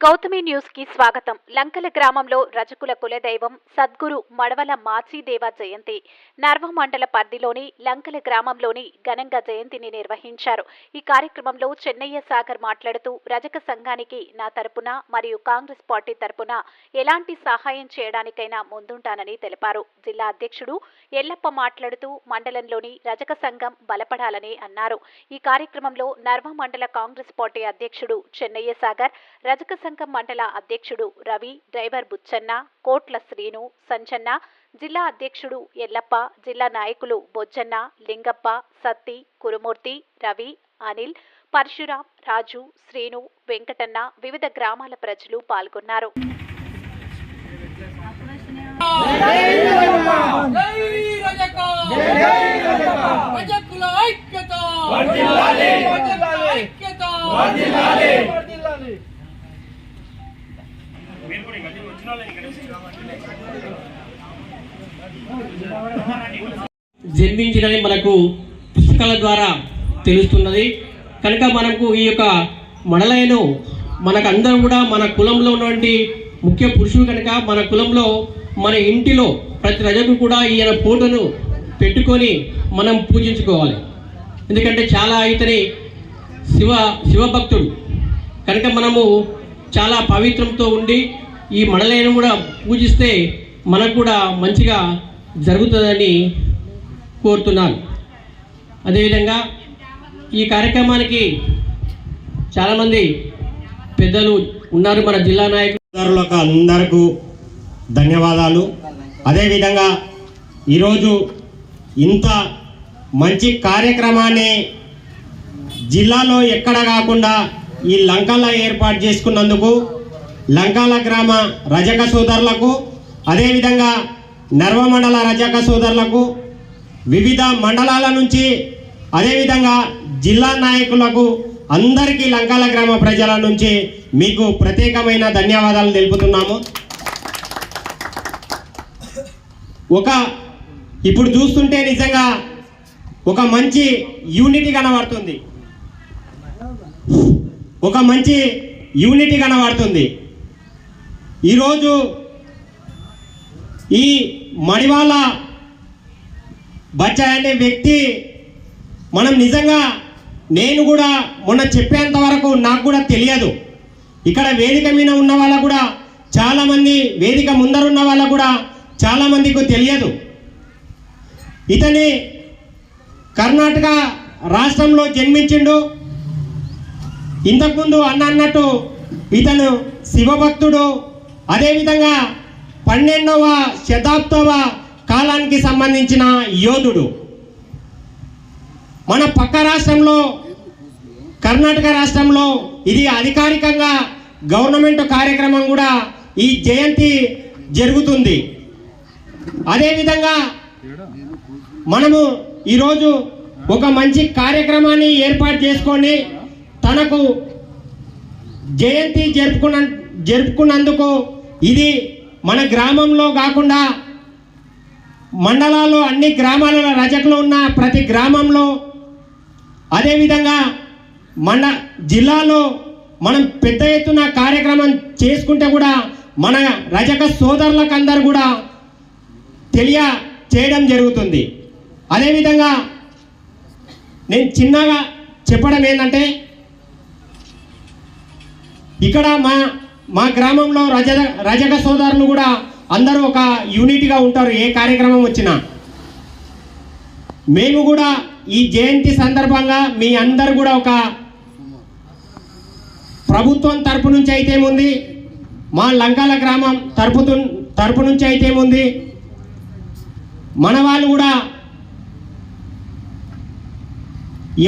గౌతమి న్యూస్కి స్వాగతం. లంకల గ్రామంలో రజకుల కులదైవం సద్గురు మడవల మాచీదేవ జయంతి. నర్వ మండల పరిధిలోని లంకల గ్రామంలోని ఘనంగా జయంతిని నిర్వహించారు. ఈ కార్యక్రమంలో చెన్నయ్య సాగర్ మాట్లాడుతూ రజక సంఘానికి నా తరపున మరియు కాంగ్రెస్ పార్టీ తరపున ఎలాంటి సహాయం చేయడానికైనా ముందుంటానని తెలిపారు. జిల్లా అధ్యక్షుడు ఎల్లప్ప మాట్లాడుతూ మండలంలోని రజక సంఘం బలపడాలని అన్నారు. ఈ కార్యక్రమంలో నర్వ మండల కాంగ్రెస్ పార్టీ అధ్యక్షుడు చెన్నయ్య సాగర్ రజక సంఘ మండల అధ్యక్షుడు రవి డ్రైవర్ బుచ్చన్న కోట్ల శ్రీను సంచన్న జిల్లా అధ్యక్షుడు ఎల్లప్ప జిల్లా నాయకులు బొజ్జన్న లింగప్ప సత్తి కురుమూర్తి రవి అనిల్ పరశురాం రాజు శ్రీను వెంకటన్న వివిధ గ్రామాల ప్రజలు పాల్గొన్నారు ఐక్యత రజకుల ఐక్యత జన్మించినది మనకు పుస్తకాల ద్వారా తెలుస్తున్నది. కనుక మనకు ఈ యొక్క మడలయను మనకు అందరం కూడా మన కులంలో ఉన్నటువంటి ముఖ్య పురుషుడు కనుక మన కులంలో మన ఇంటిలో ప్రతి రజకు కూడా ఈయన ఫోటోను పెట్టుకొని మనం పూజించుకోవాలి. ఎందుకంటే చాలా ఇతని శివ శివభక్తుడు. కనుక మనము చాలా పవిత్రంతో ఉండి ఈ మడలైన కూడా పూజిస్తే మనకు కూడా మంచిగా జరుగుతుందని కోరుతున్నాను. అదేవిధంగా ఈ కార్యక్రమానికి చాలామంది పెద్దలు ఉన్నారు మన జిల్లా నాయకులకు అందరకు అందరికీ ధన్యవాదాలు. అదేవిధంగా ఈరోజు ఇంత మంచి కార్యక్రమాన్ని జిల్లాలో ఎక్కడ కాకుండా ఈ లంకల ఏర్పాటు చేసుకున్నందుకు లంకాల గ్రామ రజక సోదరులకు అదేవిధంగా నర్వ మండల రజక సోదరులకు వివిధ మండలాల నుంచి అదేవిధంగా జిల్లా నాయకులకు అందరికీ లంకాల గ్రామ ప్రజల నుంచి మీకు ప్రత్యేకమైన ధన్యవాదాలు తెలుపుతున్నాము. ఒక ఇప్పుడు చూస్తుంటే నిజంగా ఒక మంచి యూనిటీ కనబడుతుంది. ఒక మంచి యూనిటీ కనబడుతుంది. ఈరోజు ఈ మణివాళ బచ్చాయ్ అనే వ్యక్తి మనం నిజంగా నేను కూడా మొన్న చెప్పేంత వరకు నాకు కూడా తెలియదు. ఇక్కడ వేదిక మీద ఉన్న వాళ్ళకు కూడా చాలామంది వేదిక ముందరున్న వాళ్ళకు కూడా చాలామందికి తెలియదు. ఇతని కర్ణాటక రాష్ట్రంలో జన్మించిండు. ఇంతకుముందు అన్న అన్నట్టు ఇతను శివభక్తుడు. అదేవిధంగా పన్నెండవ శతాబ్దవ కాలానికి సంబంధించిన యోధుడు. మన పక్క రాష్ట్రంలో కర్ణాటక రాష్ట్రంలో ఇది అధికారికంగా గవర్నమెంట్ కార్యక్రమం కూడా ఈ జయంతి జరుగుతుంది. అదేవిధంగా మనము ఈరోజు ఒక మంచి కార్యక్రమాన్ని ఏర్పాటు చేసుకొని తనకు జయంతి జరుపుకున్న జరుపుకున్నందుకు ఇది మన గ్రామంలో కాకుండా మండలాల్లో అన్ని గ్రామాలలో రజకులు ఉన్న ప్రతి గ్రామంలో అదేవిధంగా మండ జిల్లాలో మనం పెద్ద ఎత్తున కార్యక్రమం చేసుకుంటే కూడా మన రజక సోదరులకందరూ కూడా తెలియ చేయడం జరుగుతుంది. అదేవిధంగా నేను చిన్నగా చెప్పడం ఏంటంటే ఇక్కడ మా మా గ్రామంలో రజ రజక సోదరులు కూడా అందరూ ఒక యూనిట్గా ఉంటారు ఏ కార్యక్రమం వచ్చినా. మేము కూడా ఈ జయంతి సందర్భంగా మీ అందరు కూడా ఒక ప్రభుత్వం తరపు నుంచి అయితే ఉంది మా లంకాల గ్రామం తరపు తరపు నుంచి అయితే ఉంది మన వాళ్ళు కూడా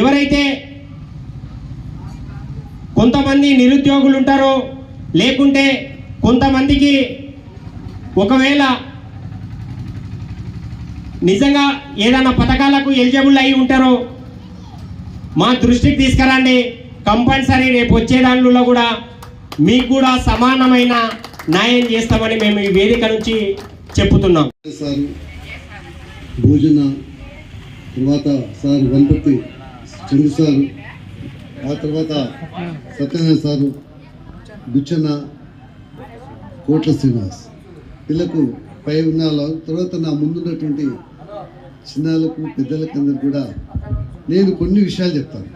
ఎవరైతే కొంతమంది నిరుద్యోగులు ఉంటారో లేకుంటే కొంతమందికి ఒకవేళ నిజంగా ఏదైనా పథకాలకు ఎలిజిబుల్ అయి ఉంటారో మా దృష్టికి తీసుకురండి. కంపల్సరీ రేపు వచ్చే దానిలో కూడా మీకు కూడా సమానమైన న్యాయం చేస్తామని మేము ఈ వేదిక నుంచి చెప్పుతున్నాం. సార్ భోజన తర్వాత సార్ గణపతి చంద్ర సారు ఆ తర్వాత సత్యనారాయణ సారు బుచ్చన్న కోట్ల శ్రీనివాస్. వీళ్ళకు పై ఉన్న వాళ్ళ- తర్వాత నా ముందున్నటువంటి చిన్నాలకు పెద్దలకు అందరు కూడా నేను కొన్ని విషయాలు చెప్తాను.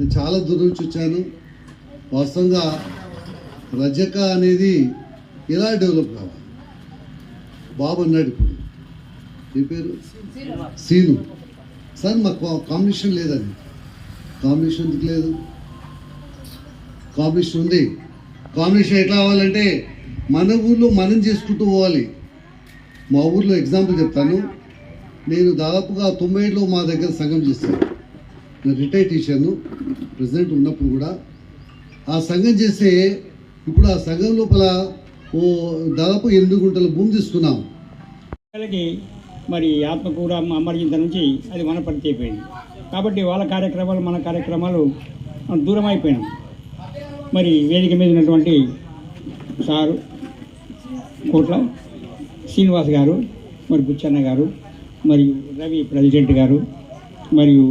నేను చాలా దూరం నుంచి వచ్చాను. వాస్తవంగా రజక అనేది ఎలా డెవలప్ కావాలి? బాబు అన్నాడు ఇప్పుడు. ఏ పేరు? సీను సార్ మాకు కాంబినేషన్ లేదండి. కాంబినేషన్ ఎందుకు లేదు? కాంబినేషన్ ఉంది. కాంబినేషన్ ఎట్లా అవ్వాలంటే మన ఊర్లో మనం చేసుకుంటూ పోవాలి. మా ఊర్లో ఎగ్జాంపుల్ చెప్తాను. నేను దాదాపుగా తొంభై ఏళ్ళలో మా దగ్గర సంఘం చేశాను. నేను రిటైర్ టీచర్ను ప్రెసిడెంట్ ఉన్నప్పుడు కూడా. ఆ సంఘం చేస్తే ఇప్పుడు ఆ సంఘం లోపల ఓ దాదాపు ఎనిమిది గుంటల భూమి తీసుకున్నాం. మరి ఆత్మకూర అమర్జింత నుంచి అది మన పరిచయం అయిపోయింది కాబట్టి వాళ్ళ కార్యక్రమాలు మన కార్యక్రమాలు దూరం అయిపోయినాం. మరి వేదిక మీద ఉన్నటువంటి సారు కోట్ల శ్రీనివాస్ గారు మరి బుచ్చన్న గారు మరియు రవి ప్రెసిడెంట్ గారు మరియు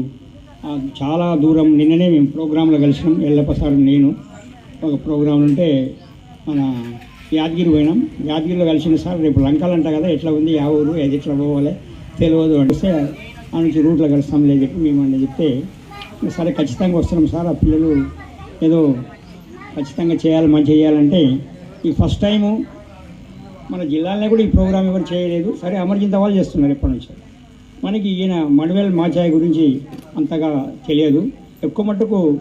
చాలా దూరం నిన్ననే మేము ప్రోగ్రాంలో కలిసినాం. ఎల్లప్ప సార్ నేను ఒక ప్రోగ్రాం ఉంటే మన యాదగిరి పోయినాం. యాదగిరిలో కలిసిన సార్ రేపు లంకలు అంట కదా ఎట్లా ఉంది ఆ ఊరు అది ఎట్లా పోవాలి తెలియదు అంటే ఆ నుంచి రూట్లో కలుస్తాం లేదు చెప్పి మేము అని చెప్తే సరే ఖచ్చితంగా వస్తున్నాం సార్. ఆ పిల్లలు ఏదో ఖచ్చితంగా చేయాలి మంచి చేయాలంటే ఈ ఫస్ట్ టైము మన జిల్లాలో కూడా ఈ ప్రోగ్రామ్ ఎవరు చేయలేదు. సరే అమర్జింత వాళ్ళు చేస్తున్నారు ఎప్పటి నుంచి. మనకి ఈయన మణువేల్ మాచాయ్ గురించి అంతగా తెలియదు. ఎక్కువ మట్టుకు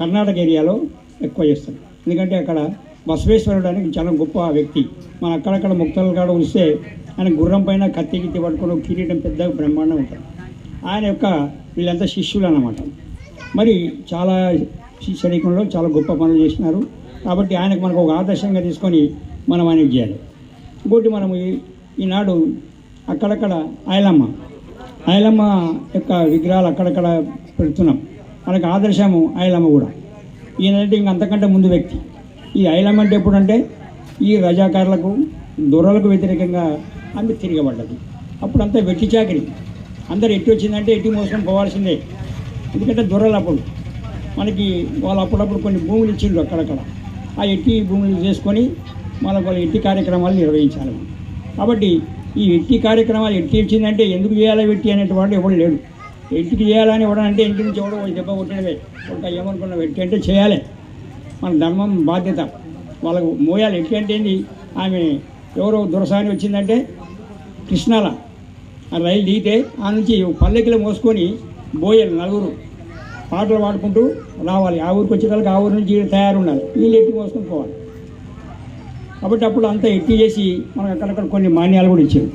కర్ణాటక ఏరియాలో ఎక్కువ చేస్తారు. ఎందుకంటే అక్కడ బసవేశ్వరుడు అనేది చాలా గొప్ప వ్యక్తి. మన అక్కడక్కడ ముక్తలు కాడ వస్తే ఆయన గుర్రం పైన కత్తి గిత్తి పట్టుకొని కిరీటం పెద్ద బ్రహ్మాండం ఉంటుంది. ఆయన యొక్క వీళ్ళంతా శిష్యులు అన్నమాట మరి చాలా శరీరంలో చాలా గొప్ప పనులు చేసినారు. కాబట్టి ఆయనకు మనకు ఒక ఆదర్శంగా తీసుకొని మనం ఆయనకు చేయాలి. ఇంకోటి మనము ఈ- ఈనాడు అక్కడక్కడ ఆయలమ్మ ఆయలమ్మ యొక్క విగ్రహాలు అక్కడక్కడ పెడుతున్నాం. మనకు ఆదర్శము ఆయలమ్మ కూడా. ఈయనంటే ఇంక అంతకంటే ముందు వ్యక్తి. ఈ ఐలమ్మ అంటే ఎప్పుడంటే ఈ రజాకారులకు దొరలకు వ్యతిరేకంగా ఆమె తిరగబడ్డది. అప్పుడంతా వెట్టి చాకరి. అందరు ఎట్టి వచ్చిందంటే ఎట్టి మోసం పోవాల్సిందే. ఎందుకంటే దొరలు అప్పుడు. మనకి వాళ్ళు అప్పుడప్పుడు కొన్ని భూములు ఇచ్చిండ్రు అక్కడక్కడ. ఆ ఎట్టి భూములు చేసుకొని మనకు వాళ్ళ ఎట్టి కార్యక్రమాలు నిర్వహించాలి. కాబట్టి ఈ ఎట్టి కార్యక్రమాలు ఎట్టి ఇచ్చిందంటే ఎందుకు చేయాలి వెట్టి అనేటువంటి ఎవడు లేడు. ఎట్టికి చేయాలని ఎవడంటే ఇంటి నుంచి ఎవడో దెబ్బ కొట్టడమే. ఒక ఏమనుకున్న వెట్టి అంటే చేయాలి. మన ధర్మం బాధ్యత. వాళ్ళకు మోయాలి. ఎట్టి అంటే ఏంది? ఆమె ఎవరో దురసాని వచ్చిందంటే కృష్ణాల. ఆ రైలు దిగితే ఆ నుంచి పల్లెకిలో మోసుకొని బోయలు నలుగురు పాటలు పాడుకుంటూ రావాలి ఆ ఊరికి వచ్చేదానికి ఆ ఊరి నుంచి తయారు ఉండాలి వీళ్ళు ఎట్టి మోసుకొని పోవాలి. కాబట్టి అప్పుడు అంతా ఎట్టి చేసి మనకు అక్కడక్కడ కొన్ని మాన్యాలు కూడా ఇచ్చారు.